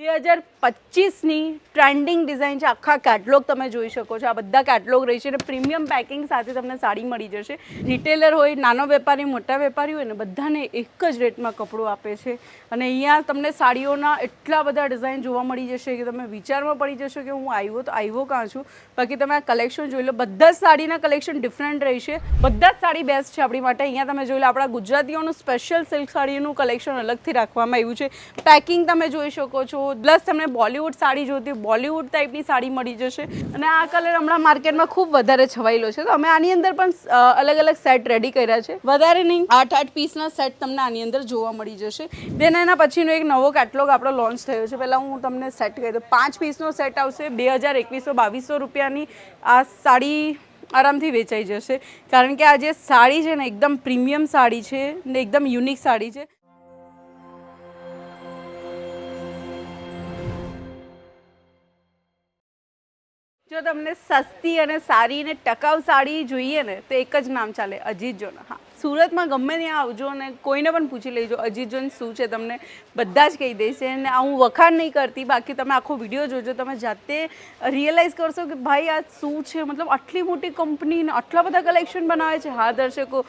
બે હજાર પચીસની trending design છે. આખા કેટલોગ તમે જોઈ શકો છો. આ બધા કેટલોગ રહી છે અને પ્રીમિયમ પેકિંગ સાથે તમને સાડી મળી જશે. રિટેલર હોય, નાનો વેપારી, મોટા વેપારી હોય ને બધાને એક જ રેટમાં કપડું આપે છે. અને અહીંયા તમને સાડીઓના એટલા બધા ડિઝાઇન જોવા મળી જશે કે તમે વિચારમાં પડી જશો કે હું આવ્યો તો આવ્યો કાં છું. બાકી તમે આ કલેક્શન જોઈ લો. બધા જ સાડીના કલેક્શન ડિફરન્ટ રહેશે બધા જ સાડી બેસ્ટ છે આપણી માટે. અહીંયા તમે જોઈ લો આપણા ગુજરાતીઓનું સ્પેશિયલ સિલ્ક સાડીનું કલેક્શન અલગથી રાખવામાં આવ્યું છે. પેકિંગ તમે જોઈ શકો છો. પ્લસ તમને બોલિવૂડ સાડી જોતી બોલિવૂડ ટાઈપની સાડી મળી જશે. અને આ કલર હમણાં માર્કેટમાં ખૂબ વધારે છવાયેલો છે. તો અમે આની અંદર પણ અલગ અલગ સેટ રેડી કર્યા છે. વધારે નહીં આઠ આઠ પીસના સેટ તમને આની અંદર જોવા મળી જશે. દેન એના પછીનો એક નવો કેટલોગ આપણો લોન્ચ થયો છે. પહેલાં હું તમને સેટ કહી દઉં. પાંચ પીસનો સેટ આવશે. બે હજાર એકવીસો બાવીસો રૂપિયાની આ સાડી આરામથી વેચાઈ જશે. કારણ કે આ જે સાડી છે ને, એકદમ પ્રીમિયમ સાડી છે ને, એકદમ યુનિક સાડી છે. જો તમને સસ્તી અને સારી અને ટકાઉ સાડી જોઈએ ને, તો એક જ નામ ચાલે, અજીત જોન. હા, સુરતમાં ગમે ત્યાં આવજો અને કોઈને પણ પૂછી લેજો, અજીત જોન શું છે તમને બધા જ કહી દેશે. અને હું વખાણ નહીં કરતી, બાકી તમે આખો વીડિયો જોજો, તમે જાતે રિયલાઇઝ કરશો કે ભાઈ આ શું છે? મતલબ આટલી મોટી કંપની ને આટલા બધા કલેક્શન બનાવે છે. હા, દર્શકો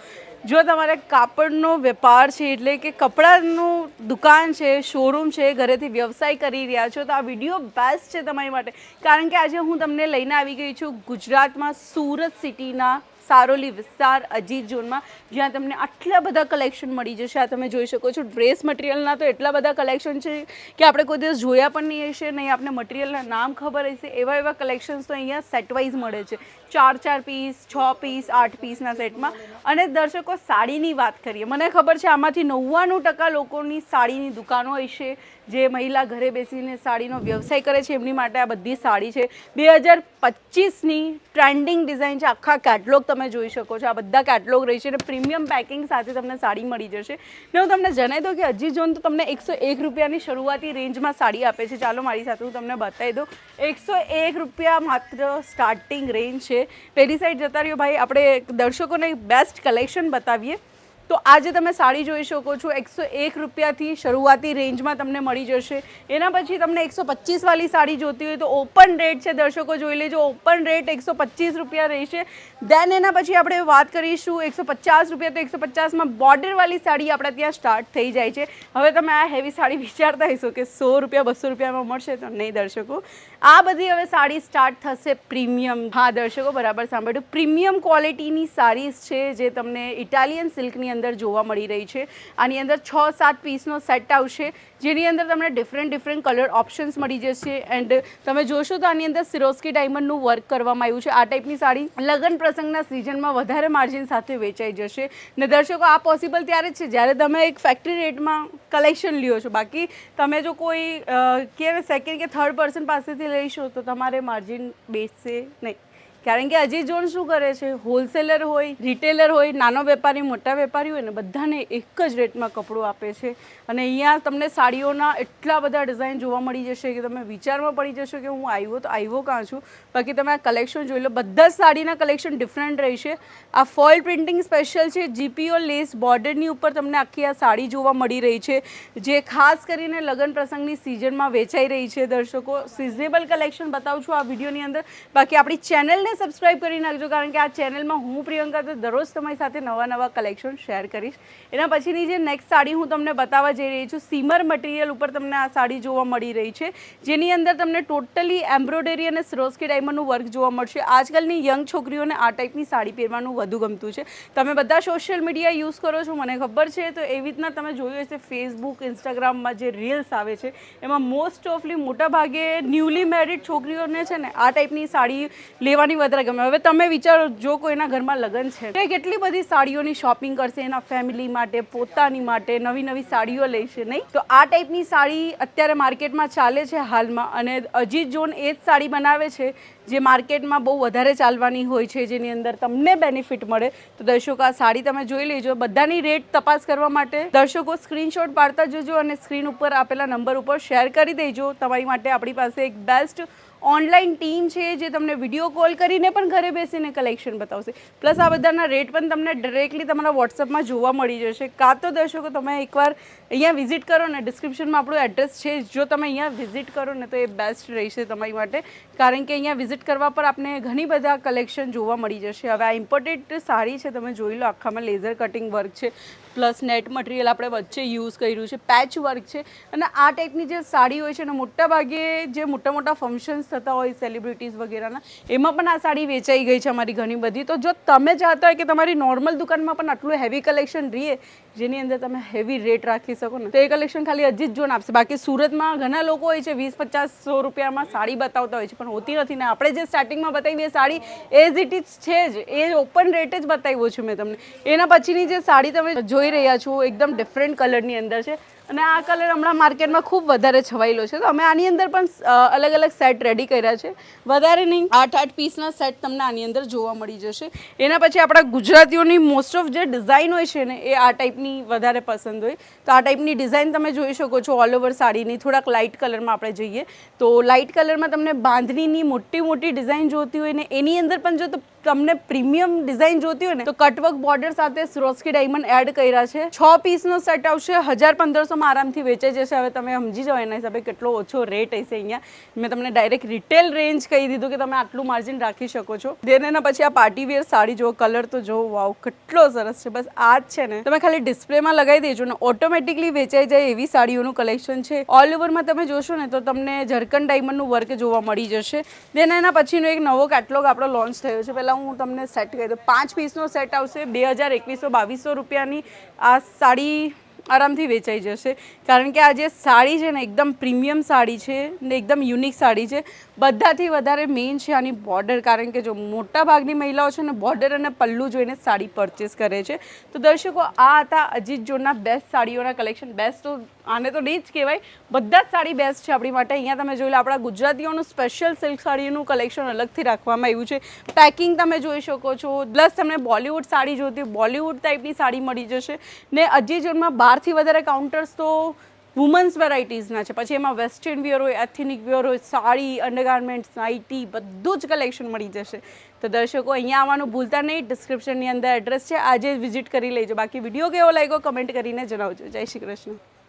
જો તમારે કાપડનો વેપાર છે એટલે કે કપડાનું દુકાન છે શોરૂમ છે, ઘરેથી વ્યવસાય કરી રહ્યા છો, તો આ વીડિયો બેસ્ટ છે તમારી માટે. કારણ કે આજે હું તમને લઈને આવી ગઈ છું ગુજરાતમાં સુરત સિટીના સારોલી વિસ્તાર, અજીત ઝોનમાં, જ્યાં તમને આટલા બધા કલેક્શન મળી જશે. આ તમે જોઈ શકો છો ડ્રેસ મટીરિયલના તો એટલા બધા કલેક્શન છે કે આપણે કોઈ દિવસ જોયા પણ નહીં હશે, નહીં આપણે મટીરિયલના નામ ખબર હશે. એવા એવા કલેક્શન્સ તો અહીંયા સેટવાઇઝ મળે છે. ચાર ચાર પીસ છ પીસ આઠ પીસના સેટમાં અને દર્શકો, સાડીની વાત કરીએ. મને ખબર છે, આમાંથી નવ્વાણું ટકા લોકોની સાડીની દુકાનો હશે. જે મહિલા ઘરે બેસીને સાડીનો વ્યવસાય કરે છે, એમની માટે આ બધી સાડી છે. બે હજાર પચીસની ટ્રેન્ડિંગ ડિઝાઇન છે. આખા કેટલોગ તમે જોઈ શકો છો. આ બધા કેટલોગ રહી છે અને પ્રીમિયમ પેકિંગ સાથે તમને સાડી મળી જશે. ને હું તમને જણાવી દઉં કે અજી જોન તો તમને એકસો એક રૂપિયાની શરૂઆતી રેન્જમાં સાડી આપે છે. ચાલો મારી સાથે હું તમને બતાવી દઉં. એકસો એક રૂપિયા માત્ર સ્ટાર્ટિંગ રેન્જ છે. પેલી સાઈડ જતા રહ્યો ભાઈ. આપણે દર્શકોને બેસ્ટ કલેક્શન બતાવીએ. તો આજે તમે સાડી જોઈ શકો છો. એકસો એક રૂપિયાથી શરૂઆતી રેન્જમાં તમને મળી જશે. એના પછી તમને એકસો પચીસવાળી સાડી જોતી હોય તો ઓપન રેટ છે. દર્શકો જોઈ લેજો. ઓપન રેટ એકસો પચીસ રૂપિયા રહેશે. દેન એના પછી આપણે વાત કરીશું એકસો પચાસ રૂપિયા. તો એકસો પચાસમાં બોર્ડરવાળી સાડી આપણે ત્યાં સ્ટાર્ટ થઈ જાય છે. હવે તમે આ હેવી સાડી વિચારતા હશો કે સો રૂપિયા, બસો રૂપિયામાં મળશે તો નહીં દર્શકો. આ બધી હવે સાડી સ્ટાર્ટ થશે પ્રીમિયમ હા, દર્શકો, બરાબર સાંભળ્યું. પ્રીમિયમ ક્વોલિટીની સાડીઝ છે જે તમને ઇટાલિયન સિલ્કની અંદર જોવા મળી રહી છે. આની અંદર છ સાત પીસનો સેટ આવશે, જેની અંદર તમને ડિફરન્ટ ડિફરન્ટ કલર ઓપ્શન્સ મળી જશે. એન્ડ તમે જોશો તો આની અંદર સિરોસ્કી ડાયમંડનું વર્ક કરવામાં આવ્યું છે. આ ટાઈપની સાડી લગ્ન પ્રસંગના સિઝનમાં વધારે માર્જિન સાથે વેચાઈ જશે. ને દર્શકો, આ પોસિબલ ત્યારે જ છે. જ્યારે તમે એક ફેક્ટરી રેટમાં કલેક્શન લ્યો છો, બાકી તમે જો કોઈ કે સેકન્ડ કે થર્ડ પર્સન પાસેથી લઈશો તો તમારે માર્જિન બેસશે નહીં. કારણ કે અજીત જોન શું કરે છે? હોલસેલર હોય રિટેલર હોય, નાનો વેપારી, મોટા વેપારી હોય ને બધાને એક જ રેટમાં કપડું આપે છે. અને અહીંયા તમને સાડીઓના એટલા બધા ડિઝાઇન જોવા મળી જશે કે તમે વિચારમાં પડી જશો કે હું આવ્યો તો આવ્યો કાં છું? બાકી તમે આ કલેક્શન જોઈ લો, બધા જ સાડીના કલેક્શન ડિફરન્ટ રહેશે. આ ફોઇલ પ્રિન્ટિંગ સ્પેશિયલ છે જીપીઓ લેસ બોર્ડરની ઉપર તમને આખી આ સાડી જોવા મળી રહી છે. જે ખાસ કરીને લગ્ન પ્રસંગની સિઝનમાં વેચાઈ રહી છે દર્શકો. સિઝનેબલ કલેક્શન બતાવું છું આ વિડીયોની અંદર. બાકી આપણી ચેનલને સબસ્ક્રાઇબ કરી નાખજો, કારણ કે આ ચેનલમાં હું, પ્રિયંકા, તો દરરોજ તમારી સાથે નવા નવા કલેક્શન શેર કરીશ. એના પછીની જે નેક્સ્ટ સાડી હું તમને બતાવવા જઈ રહી છું, સીમર મટીરિયલ ઉપર તમને આ સાડી જોવા મળી રહી છે, જેની અંદર તમને ટોટલી એમ્બ્રોઇડરી અને સરોસ્કી ડાયમંડનું વર્ક જોવા મળશે. આજકાલની યંગ છોકરીઓને આ ટાઈપની સાડી પહેરવાનું વધુ ગમતું છે. તમે બધા સોશિયલ મીડિયા યુઝ કરો છો, મને ખબર છે, તો એવી રીતના તમે જોયું હશે ફેસબુક ઇન્સ્ટાગ્રામમાં જે રીલ્સ આવે છે, એમાં મોસ્ટ ઓફલી મોટા ભાગે ન્યૂલી મેરિડ છોકરીઓને છે ને આ ટાઈપની સાડી લેવાની વધારે ગમે. હવે તમે વિચારો, જો કોઈના ઘરમાં લગ્ન છે એ કેટલી બધી સાડીઓની શોપિંગ કરશે એના ફેમિલી માટે, પોતાની માટે, નવી નવી સાડીઓ લેશે, નહીં? તો આ ટાઈપની સાડી અત્યારે માર્કેટમાં ચાલે છે હાલમાં અને અજીત જોન એ જ સાડી બનાવે છે, જે માર્કેટમાં બહુ વધારે ચાલવાની હોય છે, જેની અંદર તમને બેનિફિટ મળે. તો દર્શકો, આ સાડી તમે જોઈ લેજો. બધાની રેટ તપાસ કરવા માટે દર્શકો સ્ક્રીનશોટ પાડતા જજો અને સ્ક્રીન ઉપર આપેલા નંબર ઉપર શેર કરી દેજો. તમારી માટે આપણી પાસે એક બેસ્ટ ઓનલાઈન ટીમ છે જે તમને વીડિયો કોલ કરીને પણ ઘરે બેસીને કલેક્શન બતાવશે. પ્લસ આ બધાના રેટ પણ તમને ડિરેક્ટલી તમારા વોટ્સઅપમાં જોવા મળી જશે. કાં તો દર્શકો, તમે એકવાર અહીંયા વિઝિટ કરો ને ડિસ્ક્રિપ્શનમાં આપણું એડ્રેસ છે જો. તમે અહીંયા વિઝિટ કરો ને, તો એ બેસ્ટ રહેશે તમારી માટે. કારણ કે અહીંયા વિઝિટ કરવા પર આપને ઘણી બધા કલેક્શન જોવા મળી જશે. હવે આ ઇમ્પોર્ટેન્ટ સાડી છે, તમે જોઈ લો, આખામાં લેઝર કટિંગ વર્ક છે. પ્લસ નેટ મટીરિયલ આપણે વચ્ચે યુઝ કર્યું છે પેચ વર્ક છે. અને આ ટાઈપની જે સાડી હોય છે ને, મોટાભાગે જે મોટા મોટા ફંક્શન્સ થતા હોય સેલિબ્રિટીઝ વગેરેના, એમાં પણ આ સાડી વેચાઈ ગઈ છે અમારી ઘણી બધી. તો જો તમે ચાહતા હોય કે તમારી નોર્મલ દુકાનમાં પણ આટલું હેવી કલેક્શન રહીએ, જેની અંદર તમે હેવી રેટ રાખી શકો ને, તો એ કલેક્શન ખાલી અજીત જોન આપશે. બાકી સુરતમાં ઘણા લોકો હોય છે વીસ, પચાસ, સો રૂપિયામાં સાડી બતાવતા હોય છે, પણ હોતી નથી ને. આપણે જે સ્ટાર્ટિંગમાં બતાવી એ સાડી એઝ ઇટ ઇઝ છે જ. એ ઓપન રેટ જ બતાવ્યો છું મેં તમને. એના પછીની જે સાડી તમે જોઈ રહ્યા છો, એકદમ ડિફરન્ટ કલરની અંદર છે. અને આ કલર હમણાં માર્કેટમાં ખૂબ વધારે છવાયેલો છે. તો અમે આની અંદર પણ અલગ અલગ સેટ રેડી કર્યા છે. વધારે નહીં, આઠ આઠ પીસના સેટ તમને આની અંદર જોવા મળી જશે. એના પછી આપણા ગુજરાતીઓની મોસ્ટ ઓફ જે ડિઝાઇન હોય છે ને, એ આ ટાઈપની વધારે પસંદ હોય. તો આ ટાઈપની ડિઝાઇન તમે જોઈ શકો છો ઓલ ઓવર સાડીની. થોડાક લાઇટ કલરમાં આપણે જઈએ. તો લાઇટ કલરમાં તમને બાંધણીની મોટી મોટી ડિઝાઇન જોતી હોય ને, એની અંદર પણ જો તમને પ્રીમિયમ ડિઝાઇન જોતી હોય ને, તો કટવર્ક બોર્ડર સાથે સ્રોસ્કી ડાયમંડ એડ કર્યા છે. છ પીસનો સેટ આવશે, હજાર પંદરસોમાં આરામથી વેચાઈ જશે. હવે તમે સમજી જાઓ એના હિસાબે કેટલો ઓછો રેટ હશે અહીંયા. મેં તમને ડાયરેક્ટ રિટેલ રેન્જ કહી દીધું કે તમે આટલું માર્જિન રાખી શકો છો. દેન એના પછી આ પાર્ટી વેર સાડી જો કલર તો જો વાવ કેટલો સરસ છે. બસ આ જ છે ને. તમે ખાલી ડિસ્પ્લેમાં લગાવી દેજો ને ઓટોમેટિકલી વેચાઈ જાય એવી સાડીઓનું કલેક્શન છે. ઓલ ઓવરમાં તમે જોશો ને તો તમને ઝરકન ડાયમંડનું વર્ક જોવા મળી જશે. દેન એના પછીનો એક નવો કેટલોગ આપણો લોન્ચ થયો છે. પહેલાં હું તમને સેટ કહી દઉં. પાંચ પીસનો સેટ આવશે. બે હજાર એકવીસો બાવીસો રૂપિયાની આ સાડી આરામથી વેચાઈ જશે. કારણ કે આ જે સાડી છે ને, એકદમ પ્રીમિયમ સાડી છે ને, એકદમ યુનિક સાડી છે. બધાથી વધારે મેઇન છે આની બોર્ડર કારણ કે જો મોટા ભાગની મહિલાઓ છે ને બોર્ડર અને પલ્લુ જોઈને સાડી પરચેસ કરે છે. તો દર્શકો, આ હતા અજીત જોડના બેસ્ટ સાડીઓના કલેક્શન બેસ્ટ તો આને તો નહીં જ કહેવાય. બધા જ સાડી બેસ્ટ છે આપણી માટે. અહીંયા તમે જોઈ લો, આપણા ગુજરાતીઓનું સ્પેશિયલ સિલ્ક સાડીનું કલેક્શન અલગથી રાખવામાં આવ્યું છે. પેકિંગ તમે જોઈ શકો છો. પ્લસ તમને બોલિવૂડ સાડી જોતી બોલિવૂડ ટાઈપની સાડી મળી જશે. ને અજી જોડમાં બારથી વધારે કાઉન્ટર્સ તો વુમન્સ વેરાયટીઝના છે. પછી એમાં વેસ્ટર્ન વિયર હોય એથિનિક વિયર હોય, સાડી અંડરગાર્મેન્ટ્સ નાઇટી બધું જ કલેક્શન મળી જશે. તો દર્શકો, અહીંયા આવવાનું ભૂલતા નહીં. ડિસ્ક્રિપ્શનની અંદર એડ્રેસ છે. આજે વિઝિટ કરી લેજો. બાકી વીડિયો કેવો લાગ્યો કમેન્ટ કરીને જણાવજો. જય શ્રી કૃષ્ણ.